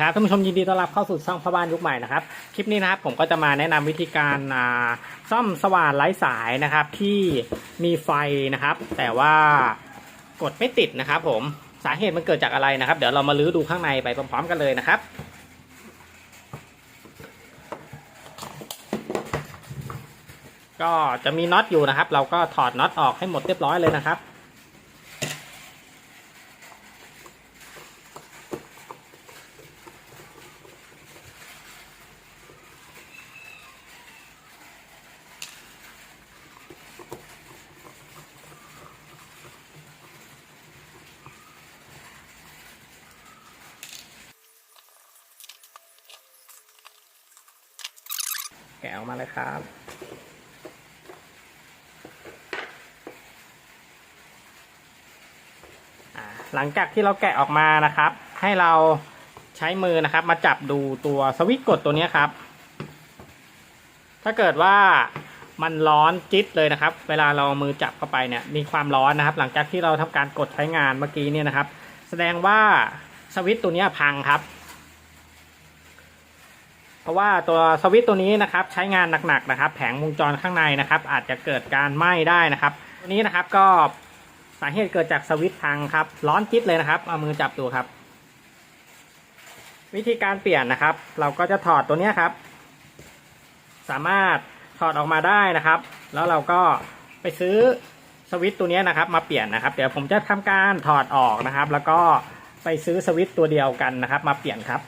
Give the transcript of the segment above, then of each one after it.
ครับท่านผู้ชมยินดีต้อนรับเข้าสู่ช่องพ่อบ้านยุคใหม่นะครับคลิปนี้นะครับผมก็จะมาแนะนำวิธีการซ่อมสว่านไร้สายนะครับ ที่มีไฟนะครับ แต่ว่ากดไม่ติดนะครับ ผมสาเหตุมันเกิดจากอะไรนะครับ เดี๋ยวเรามาลื้อดูข้างในไปพร้อมๆกันเลยนะครับก็จะมีน็อตอยู่นะครับ เราก็ถอดน็อตออกให้หมดเรียบร้อยเลยนะครับ แกะออกมาเลยครับหลังจากที่เราแกะออกมานะครับ ให้เราใช้มือนะครับ มาจับดูตัวสวิตช์กดตัวนี้ครับ ถ้าเกิดว่ามันร้อนจิ๊ดเลยนะครับ เวลาเรามือจับเข้าไปเนี่ยมีความร้อนนะครับ หลังจากที่เราทำการกดใช้งานเมื่อกี้เนี่ยนะครับ แสดงว่าสวิตช์ตัวนี้พังครับ เพราะว่าตัวสวิตช์ตัวนี้นะครับใช้งานหนักๆนะครับ แผงวงจรข้างในนะครับ อาจจะเกิดการไหม้ได้นะครับตัวนี้นะครับก็สาเหตุเกิดจากสวิตช์พังครับ ร้อนจิ๊ดเลยนะครับ เอามือจับดูครับ วิธีการเปลี่ยนนะครับ เราก็จะถอดตัวนี้ครับ สามารถถอดออกมาได้นะครับ แล้วเราก็ไปซื้อสวิตช์ตัวนี้นะครับ มาเปลี่ยนนะครับ เดี๋ยวผมจะทำการถอดออกนะครับ แล้วก็ไปซื้อสวิตช์ตัวเดียวกันนะครับ มาเปลี่ยนครับ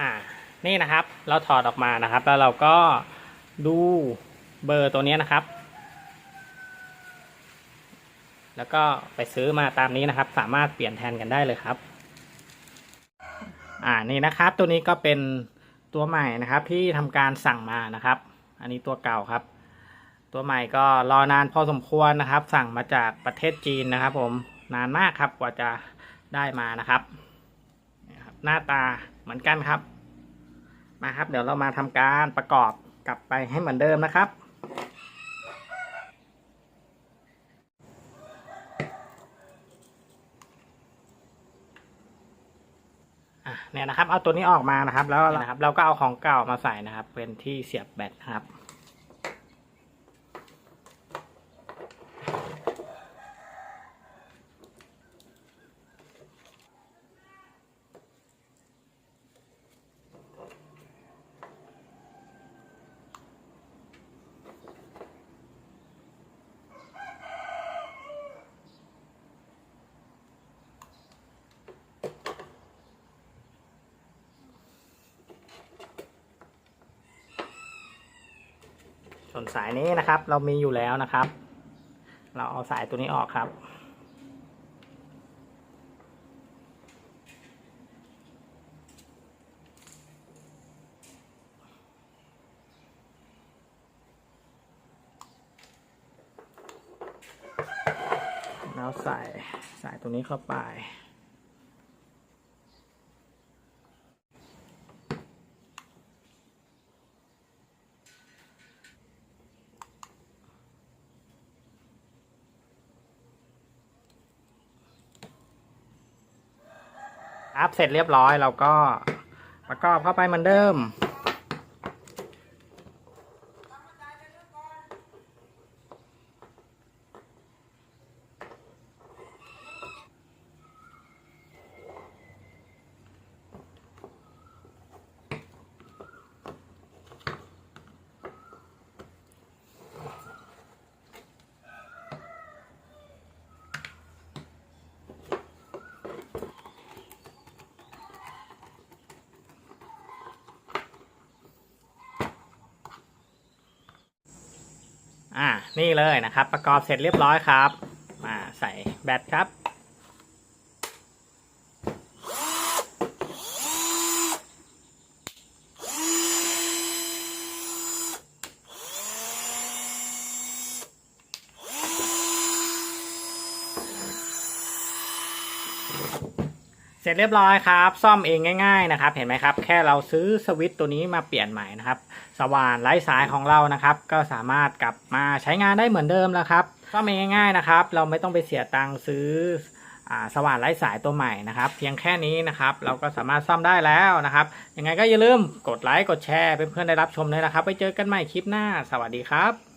อ่า นี่นะครับ เราถอดออกมานะครับ แล้วเราก็ดูเบอร์ตัวนี้นะครับ แล้วก็ไปซื้อมาตามนี้นะครับ สามารถเปลี่ยนแทนกันได้เลยครับ อ่านี่นะครับ ตัวนี้ก็เป็นตัวใหม่นะครับที่ทำการสั่งมานะครับ อันนี้ตัวเก่าครับ ตัวใหม่ก็รอนานพอสมควรนะครับ สั่งมาจากประเทศจีนนะครับ ผมนานมากครับกว่าจะได้มานะครับนี่ครับหน้าตาเหมือนกันครับ มาครับ เดี๋ยวเรามาทำการประกอบกลับไปให้เหมือนเดิมนะครับ เนี่ยนะครับ เอาตัวนี้ออกมานะครับ แล้วนะครับ เราก็เอาของเก่ามาใส่นะครับ เป็นที่เสียบแบตครับ ส่วนสายนี้นะครับ เรามีอยู่แล้วนะครับ เราเอาสายตัวนี้ออกครับ แล้วใส่สายตัวนี้เข้าไป อัพเสร็จเรียบร้อยเราก็ประกอบเข้าไปเหมือนเดิม อ่านี่เลยนะครับ ประกอบเสร็จเรียบร้อยครับ มาใส่แบตครับ เสร็จเรียบร้อยครับ ซ่อมเองง่ายๆนะครับ เห็นไหมครับ แค่เราซื้อสวิตช์ตัวนี้มาเปลี่ยนใหม่นะครับ สว่านไร้สายของเรานะครับ ก็สามารถกลับมาใช้งานได้เหมือนเดิมแล้วครับซ่อมเองง่ายๆนะครับ เราไม่ต้องไปเสียตังค์ซื้ออสว่านไร้สายตัวใหม่นะครับ เพียงแค่นี้นะครับ เราก็สามารถซ่อมได้แล้วนะครับ ยังไงก็อย่าลืมกดไลค์กดแชร์เพื่อนๆได้รับชมด้วยนะครับ ไปเจอกันใหม่คลิปหน้า สวัสดีครับ